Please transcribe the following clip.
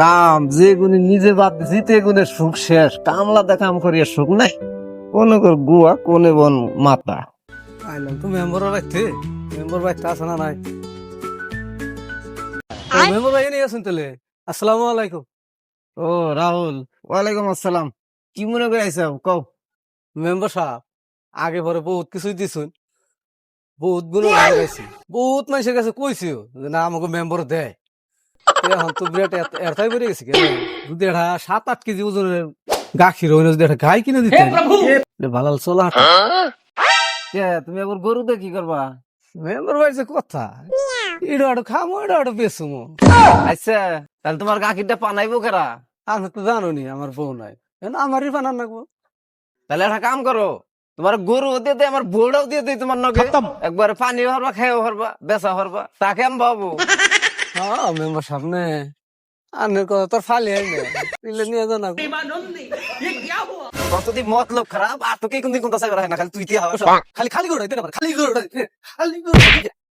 কাম যে গুনি নিজে বাদ দিছি তে গুনে সুখ শেষ। কামলা দা কাম করিয়া সুখ নাই। কোন কর গুয়া কোনে বন মাতা। আইলাম তো মেম্বারের বাড়িতে মেম্বার বাড়িতে আছে না নাই? মেম্বার বাড়ি নিয়ে আসুন তাহলে? আসসালামু আলাইকুম। ও রাহুল। ওয়ালাইকুম আসসালাম। কি মনে করে আইসাও কও। মেম্বার সাহেব আগে পরে বহুত কিছুই দিছুন। বহুতগুলো লাগাইছি বহুত মানুষের কাছে কইছিও যে না আমাকে মেম্বার দেয়। এখন তো বিরাট বেড়ে গেছে এটা সাত আট কেজি ওজনের গাখির যদি একটা গাই কিনে দিতে ভালো চলা কে তুমি আবার গরুতে কি করবা? মেম্বার যে কথা? এটা আটো খামো এটা আটো বেচুমো। আচ্ছা তাহলে তোমার গাখিরটা পানাইবো কেরা? আমি তো জানো নি আমার বউ নাই। আমারই বানান রাখব তাহলে একটা কাম করো তোমার গরু দিয়ে দেয় আমার বউটাও দিয়ে দেয় তোমার নগে। একবার পানি ভরবা খেয়েও ভরবা বেচা ভরবা তাকে আমি ভাবো হ্যাঁ মেম্বার সামনে। আনের কথা তোর ফালি আইনে তুইলে নিয়ে জানা কতদি মতলব খারাপ? আর তোকে কোনদিন কোনটা সাগর হয় না? খালি তুই হওয়া খালি খালি করে খালি করে খালি করে